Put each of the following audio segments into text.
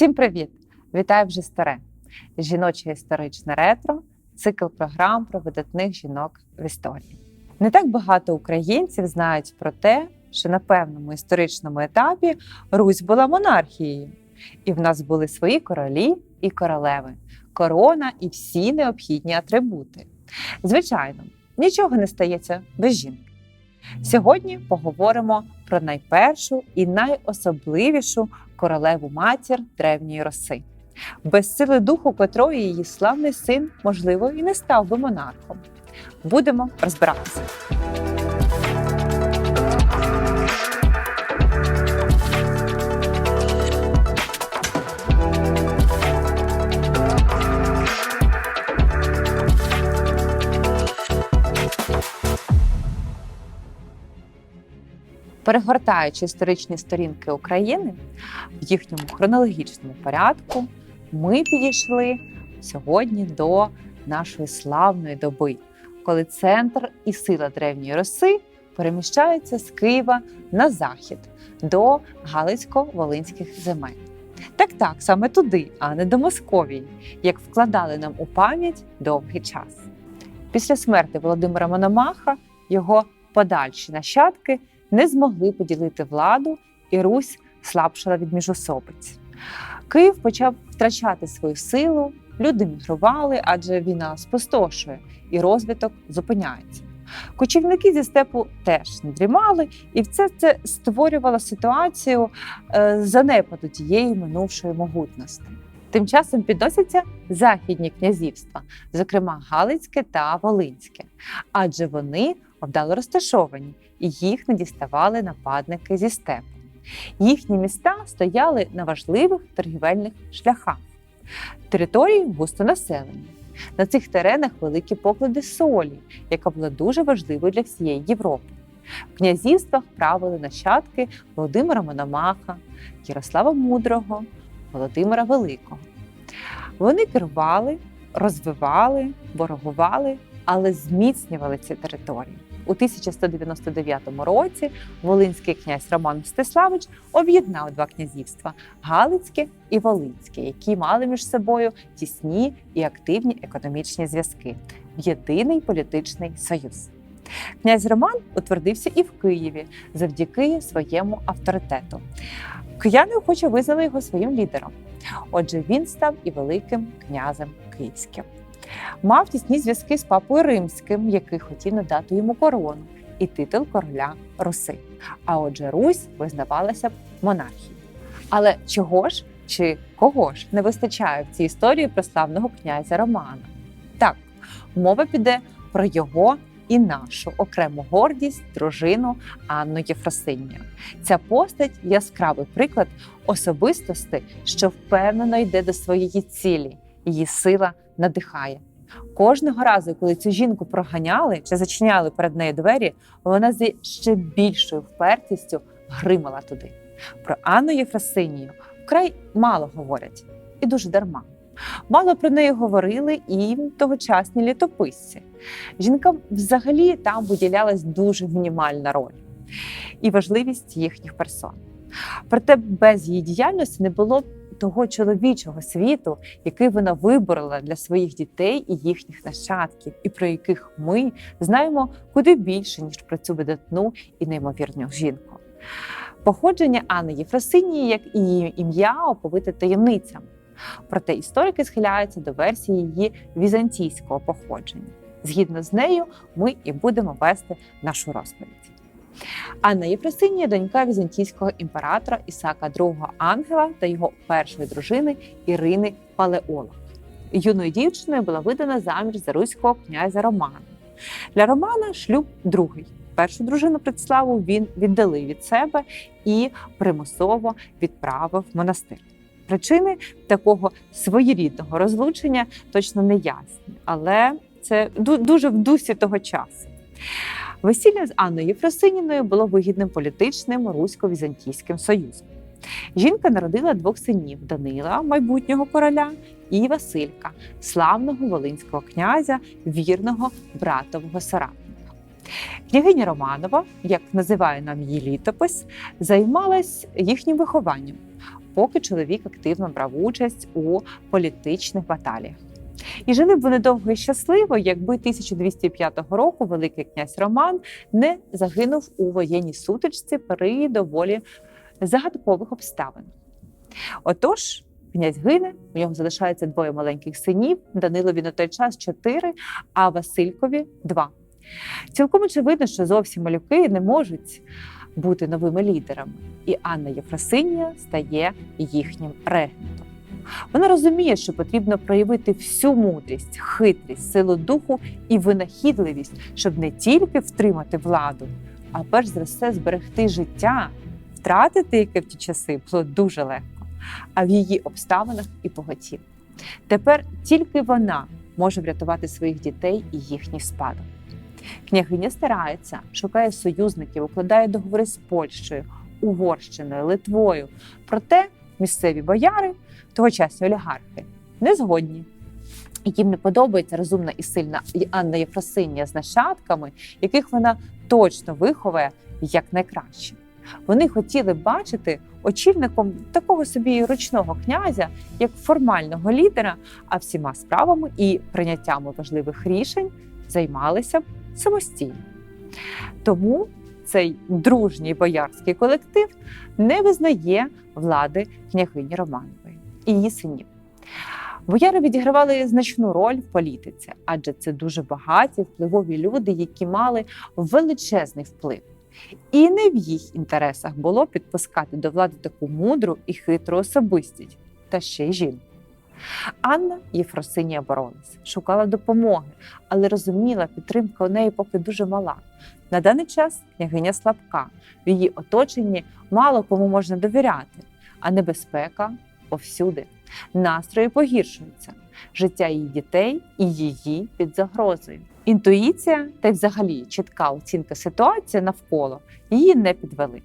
Всім привіт! Вітаю вже старе! Жіноче історичне ретро, цикл програм про видатних жінок в історії. Не так багато українців знають про те, що на певному історичному етапі Русь була монархією, і в нас були свої королі і королеви, корона і всі необхідні атрибути. Звичайно, нічого не стається без жінки. Сьогодні поговоримо про найпершу і найособливішу королеву матір древньої роси, без сили духу котрої її славний син, можливо, і не став би монархом. Будемо розбиратися. Перегортаючи історичні сторінки України в їхньому хронологічному порядку, ми підійшли сьогодні до нашої славної доби, коли центр і сила древньої роси переміщаються з Києва на захід до Галицько-Волинських земель. Так, так, саме туди, а не до Московії, як вкладали нам у пам'ять довгий час. Після смерти Володимира Мономаха його подальші нащадки не змогли поділити владу, і Русь слабшала від міжособиць. Київ почав втрачати свою силу, люди мігрували, адже війна спустошує і розвиток зупиняється. Кочівники зі степу теж не дрімали, і все це створювало ситуацію е, занепаду тієї минувшої могутності. Тим часом підносяться західні князівства, зокрема Галицьке та Волинське, адже вони вдало розташовані і їх не діставали нападники зі степу. Їхні міста стояли на важливих торгівельних шляхах. Території густо населені. На цих теренах великі поклади солі, яка була дуже важливою для всієї Європи. В князівствах правили нащадки Володимира Мономаха, Ярослава Мудрого, Володимира Великого. Вони керували, розвивали, ворогували, але зміцнювали ці території. У 1199 році Волинський князь Роман Мстиславич об'єднав два князівства Галицьке і Волинське, які мали між собою тісні і активні економічні зв'язки в єдиний політичний союз. Князь Роман утвердився і в Києві завдяки своєму авторитету. Кияни охоче визнали його своїм лідером. Отже, він став і великим князем київським. Мав тісні зв'язки з папою римським, який хотів надати йому корону і титул короля Руси. А отже, Русь визнавалася б монархією. Але чого ж чи кого ж не вистачає в цій історії про славного князя Романа? Так, мова піде про його і нашу окрему гордість, дружину Анну Єфросинію. Ця постать яскравий приклад особистості, що впевнено йде до своєї цілі. Її сила надихає. Кожного разу, коли цю жінку проганяли чи зачиняли перед нею двері, вона з ще більшою впертістю гримала туди. Про Анну Єфросинію вкрай мало говорять і дуже дарма. Мало про неї говорили і тогочасні літописці. Жінкам взагалі там виділялась дуже мінімальна роль і важливість їхніх персон. Проте без її діяльності не було б того чоловічого світу, який вона виборола для своїх дітей і їхніх нащадків, і про яких ми знаємо куди більше ніж про цю видатну і неймовірну жінку. Походження Анни Єфросинії, як і її ім'я, оповите таємницями. Проте історики схиляються до версії її візантійського походження. Згідно з нею, ми і будемо вести нашу розповідь. Анна Єфросинія – донька візантійського імператора Ісака II Ангела та його першої дружини Ірини Палеолог. Юною дівчиною була видана заміж за руського князя Романа. Для Романа шлюб другий. Першу дружину Предславу він віддали від себе і примусово відправив в монастир. Причини такого своєрідного розлучення точно не ясні, але це дуже в дусі того часу. Весілля з Анною Єфросиніною було вигідним політичним русько-візантійським союзом. Жінка народила двох синів Данила, майбутнього короля, і Василька, славного волинського князя, вірного братового соратника. Княгиня Романова, як називає нам її літопис, займалась їхнім вихованням. Поки чоловік активно брав участь у політичних баталіях. І жили б вони довго і щасливо, якби 1205 року Великий князь Роман не загинув у воєнній сутичці при доволі загадкових обставин. Отож, князь гине, у нього залишається двоє маленьких синів. Данилові на той час чотири, а Василькові два. Цілком очевидно, що зовсім малюки не можуть бути новими лідерами, і Анна Єфросинія стає їхнім регентом. Вона розуміє, що потрібно проявити всю мудрість, хитрість, силу духу і винахідливість, щоб не тільки втримати владу, а перш за все зберегти життя, втратити яке в ті часи було дуже легко, а в її обставинах і поготів. Тепер тільки вона може врятувати своїх дітей і їхній спадок. Княгиня старається, шукає союзників, укладає договори з Польщею, Угорщиною, Литвою. Проте місцеві бояри, тогочасні олігархи, не згодні. Їм не подобається розумна і сильна Анна Єфросинія з нащадками, яких вона точно виховує як найкраще. Вони хотіли бачити очільником такого собі ручного князя, як формального лідера, а всіма справами і прийняттями важливих рішень займалися самостійно. Тому цей дружній боярський колектив не визнає влади княгині Романової і її синів. Бояри відігравали значну роль в політиці, адже це дуже багаті впливові люди, які мали величезний вплив. І не в їх інтересах було підпускати до влади таку мудру і хитру особистість, та ще й жінку. Анна Єфросинія боролась, шукала допомоги, але розуміла, підтримка у неї поки дуже мала. На даний час княгиня слабка, в її оточенні мало кому можна довіряти, а небезпека повсюди. Настрої погіршуються, життя її дітей і її під загрозою. Інтуїція та й взагалі чітка оцінка ситуації навколо її не підвели.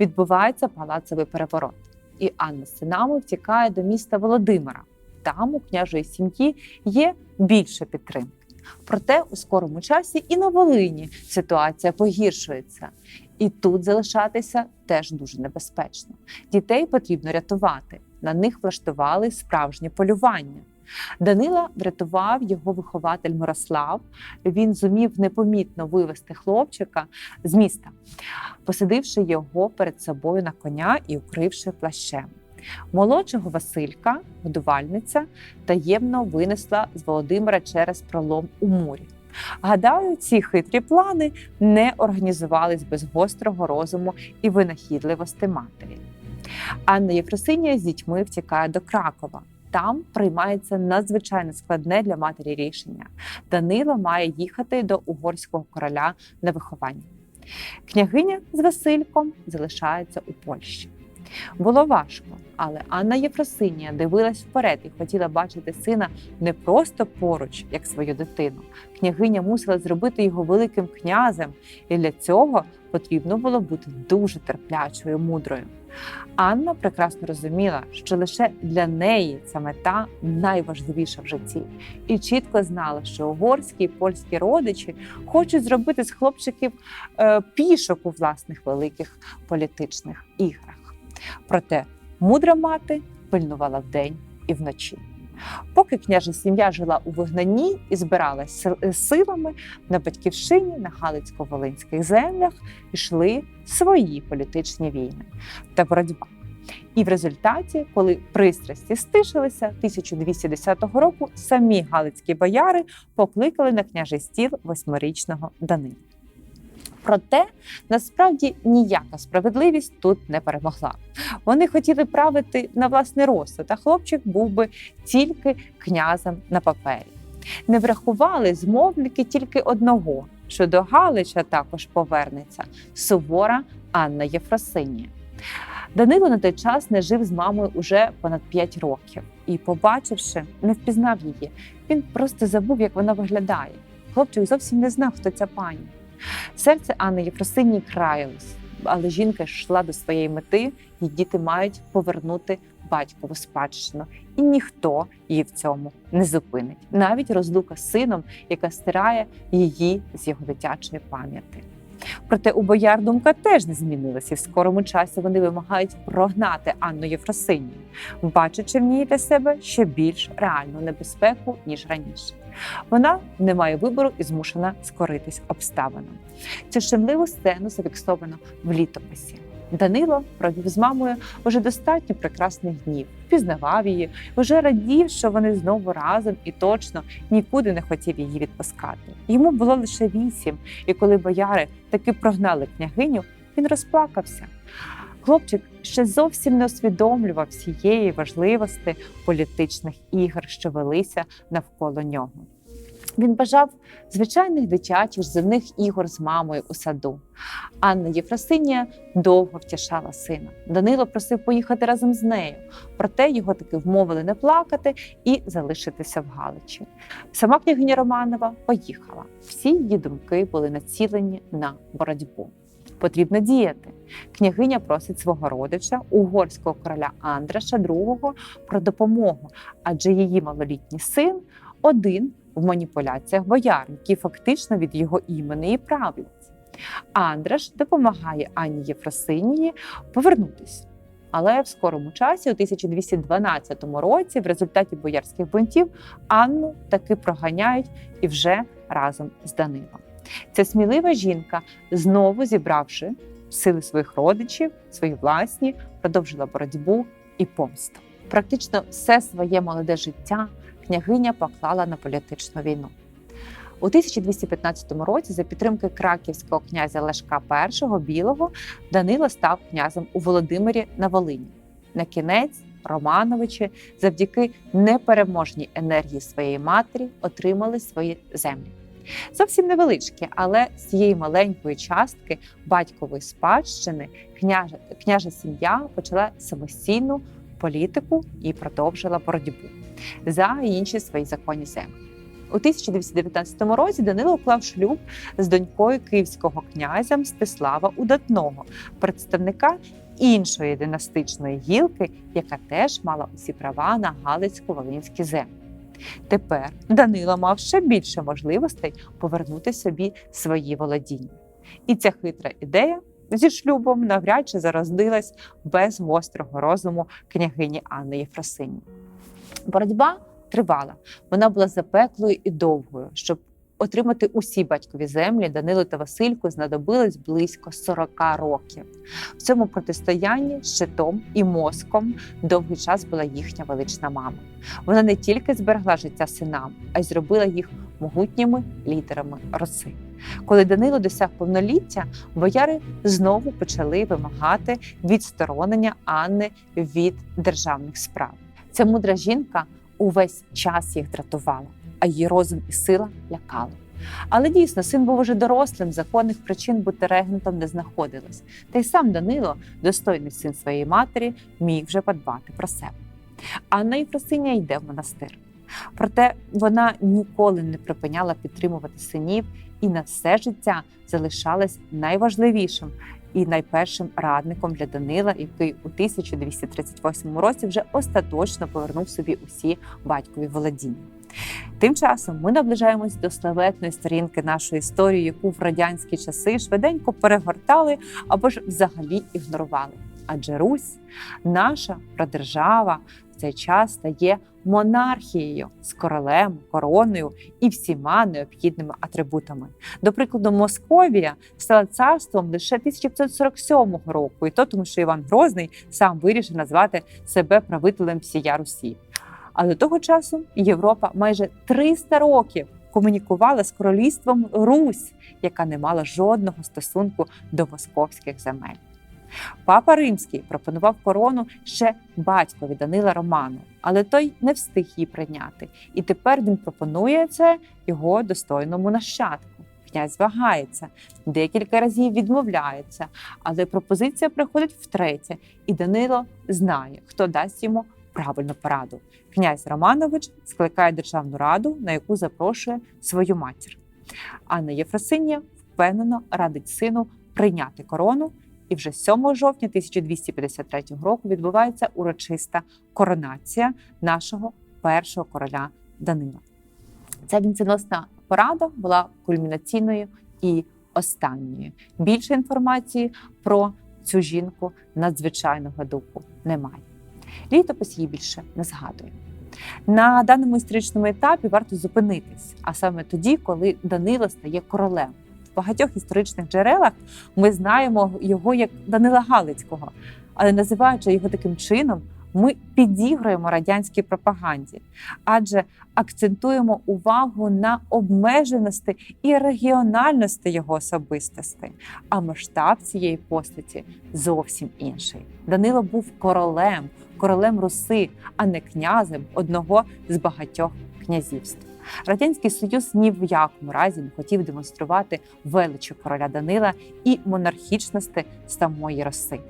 Відбувається палацовий переворот, і Анна з синами втікає до міста Володимира. Там у княжої сім'ї є більше підтримки. Проте у скорому часі і на Волині ситуація погіршується, і тут залишатися теж дуже небезпечно. Дітей потрібно рятувати. На них влаштували справжнє полювання. Данила врятував його вихователь Мирослав. Він зумів непомітно вивести хлопчика з міста, посадивши його перед собою на коня і укривши плащем. Молодшого Василька, годувальниця, таємно винесла з Володимира через пролом у мурі. Гадаю, ці хитрі плани не організувались без гострого розуму і винахідливості матері. Анна Єфросинія з дітьми втікає до Кракова. Там приймається надзвичайно складне для матері рішення. Данило має їхати до угорського короля на виховання. Княгиня з Васильком залишається у Польщі. Було важко, але Анна Єфросинія дивилась вперед і хотіла бачити сина не просто поруч, як свою дитину. Княгиня мусила зробити його великим князем, і для цього потрібно було бути дуже терплячою, мудрою. Анна прекрасно розуміла, що лише для неї ця мета найважливіша в житті, і чітко знала, що угорські і польські родичі хочуть зробити з хлопчиків е, пішок у власних великих політичних іграх. Проте мудра мати пильнувала вдень і вночі. Поки княжа сім'я жила у вигнанні і збиралась силами на батьківщині на Галицько-Волинських землях, йшли свої політичні війни та боротьба. І в результаті, коли пристрасті стишилися, 1210 року самі галицькі бояри покликали на княжий стіл восьмирічного Данила. Проте насправді ніяка справедливість тут не перемогла. Вони хотіли правити на власний розсуд, а хлопчик був би тільки князем на папері. Не врахували змовники тільки одного, що до Галича також повернеться сувора Анна Єфросинія. Данило на той час не жив з мамою уже понад 5 років і, побачивши, не впізнав її. Він просто забув, як вона виглядає. Хлопчик зовсім не знав, хто ця пані. Серце Анни Єфросинії краялось, але жінка йшла до своєї мети, і діти мають повернути батькову спадщину, і ніхто її в цьому не зупинить. Навіть розлука з сином, яка стирає її з його дитячої пам'яті. Проте у бояр думка теж не змінилася. і В скорому часі вони вимагають прогнати Анну Єфросинію, бачачи в ній для себе ще більш реальну небезпеку ніж раніше. Вона не має вибору і змушена скоритись обставинам. Цю щемливу сцену зафіксовано в літописі. Данило провів з мамою вже достатньо прекрасних днів, впізнавав її, вже радів, що вони знову разом і точно нікуди не хотів її відпускати. Йому було лише вісім, і коли бояри таки прогнали княгиню, він розплакався. Хлопчик ще зовсім не усвідомлював всієї важливості політичних ігор, що велися навколо нього. Він бажав звичайних дитячих земних ігор з мамою у саду. Анна Єфросинія довго втішала сина. Данило просив поїхати разом з нею, проте його таки вмовили не плакати і залишитися в Галичі. Сама княгиня Романова поїхала. Всі її думки були націлені на боротьбу. Потрібно діяти. Княгиня просить свого родича, угорського короля Андраша II, про допомогу, адже її малолітній син один в маніпуляціях бояр, які фактично від його імені і правлять. Андраш допомагає Анні Єфросинії повернутись. Але в скорому часі, у 1212 році, в результаті боярських бунтів, Анну таки проганяють і вже разом з Данилом. Ця смілива жінка, знову зібравши сили своїх родичів, свої власні, продовжила боротьбу і помсту. Практично все своє молоде життя княгиня поклала на політичну війну. У 1215 році, за підтримки краківського князя Лешка І Білого, Данило став князем у Володимирі на Волині. На кінець Романовичі, завдяки непереможній енергії своєї матері, отримали свої землі. Зовсім невеличкі, але з цієї маленької частки батькової спадщини княжа, княжа сім'я почала самостійну політику і продовжила боротьбу за інші свої законні землі. У 1219 році Данило уклав шлюб з донькою київського князя Мстислава Удатного, представника іншої династичної гілки, яка теж мала усі права на Галицько-Волинські землі. Тепер Данило мав ще більше можливостей повернути собі свої володіння. І ця хитра ідея зі шлюбом навряд чи зародилась без гострого розуму княгині Анни Єфросині. Боротьба тривала, вона була запеклою і довгою. Щоб отримати усі батькові землі, Данило та Васильку знадобилось близько 40 років. В цьому протистоянні щитом і мозком довгий час була їхня велична мама. Вона не тільки зберегла життя синам, а й зробила їх могутніми лідерами роси. Коли Данило досяг повноліття, бояри знову почали вимагати відсторонення Анни від державних справ. Ця мудра жінка увесь час їх дратувала, а її розум і сила лякали. Але дійсно син був уже дорослим, законних причин бути регентом не знаходилось. Та й сам Данило, достойний син своєї матері, міг вже подбати про себе. Анна Єфросиня йде в монастир. Проте вона ніколи не припиняла підтримувати синів і на все життя залишалась найважливішим і найпершим радником для Данила, який у 1238 році вже остаточно повернув собі усі батькові володіння. Тим часом ми наближаємось до славетної сторінки нашої історії, яку в радянські часи швиденько перегортали або ж взагалі ігнорували. Адже Русь, наша прадержава, в цей час стає монархією з королем, короною і всіма необхідними атрибутами. До прикладу, Московія стала царством лише 1547 року, і то тому, що Іван Грозний сам вирішив назвати себе правителем всія Русі. А до того часу Європа майже 300 років комунікувала з королівством Русь, яка не мала жодного стосунку до московських земель. Папа Римський пропонував корону ще батькові Данила Роману, але той не встиг її прийняти. І тепер він пропонує це його достойному нащадку. Князь вагається, декілька разів відмовляється, але пропозиція приходить втретє, і Данило знає, хто дасть йому правильну пораду. Князь Романович скликає державну раду, на яку запрошує свою матір. Анна Єфросинія впевнено радить сину прийняти корону. І вже 7 жовтня 1253 року відбувається урочиста коронація нашого першого короля Данила. Ця вінценосна порада була кульмінаційною і останньою. Більше інформації про цю жінку надзвичайного духу немає. Літопис її більше не згадує. На даному історичному етапі варто зупинитись, а саме тоді, коли Данило стає королем. В багатьох історичних джерелах ми знаємо його як Данила Галицького, але називаючи його таким чином, ми підігруємо радянській пропаганді, адже акцентуємо увагу на обмеженості і регіональності його особистості. А масштаб цієї постаті зовсім інший. Данило був королем, королем Руси, а не князем одного з багатьох князівств. Радянський Союз ні в якому разі не хотів демонструвати величі короля Данила і монархічності самої Роси.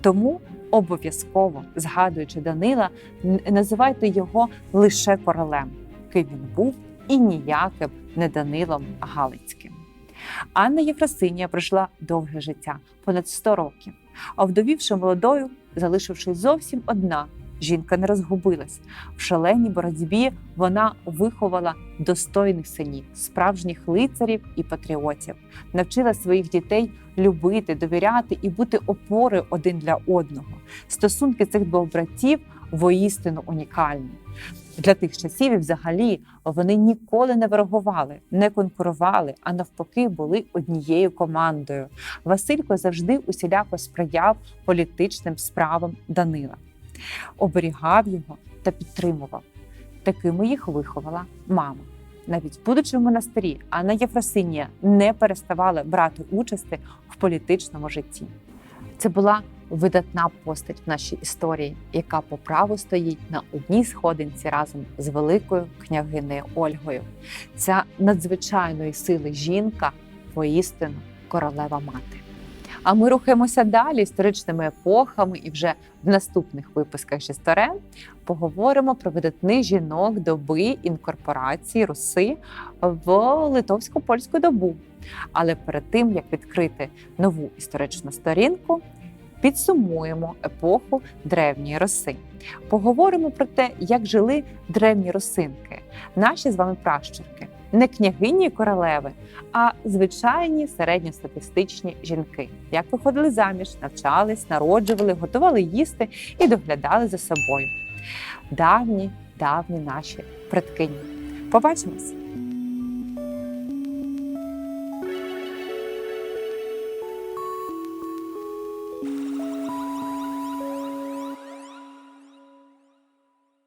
Тому обов'язково, згадуючи Данила, називайте його лише королем, ким він був, і ніяким не Данилом Галицьким. Анна Єфросинія прожила довге життя понад 100 років, а вдовівши молодою, залишившись зовсім одна, жінка не розгубилась. В шаленій боротьбі вона виховала достойних синів, справжніх лицарів і патріотів, навчила своїх дітей любити, довіряти і бути опорою один для одного. Стосунки цих двох братів воістину унікальні. Для тих часів і взагалі вони ніколи не ворогували, не конкурували, а навпаки, були однією командою. Василько завжди усіляко сприяв політичним справам Данила, оберігав його та підтримував. Такими їх виховала мама. Навіть будучи в монастирі, Анна Єфросинія не переставала брати участі в політичному житті. Це була видатна постать в нашій історії, яка по праву стоїть на одній сходинці разом з великою княгинею Ольгою. Ця надзвичайної сили жінка воістину королева мати. А ми рухаємося далі історичними епохами, і вже в наступних випусках Жісторен поговоримо про видатних жінок доби інкорпорації Руси в литовсько польську добу. Але перед тим як відкрити нову історичну сторінку, підсумуємо епоху древньої роси. Поговоримо про те, як жили древні росинки, наші з вами пращурки, не княгині і королеви, а звичайні середньостатистичні жінки, як виходили заміж, навчались, народжували, готували їсти і доглядали за собою. Давні, давні наші предкині. Побачимось!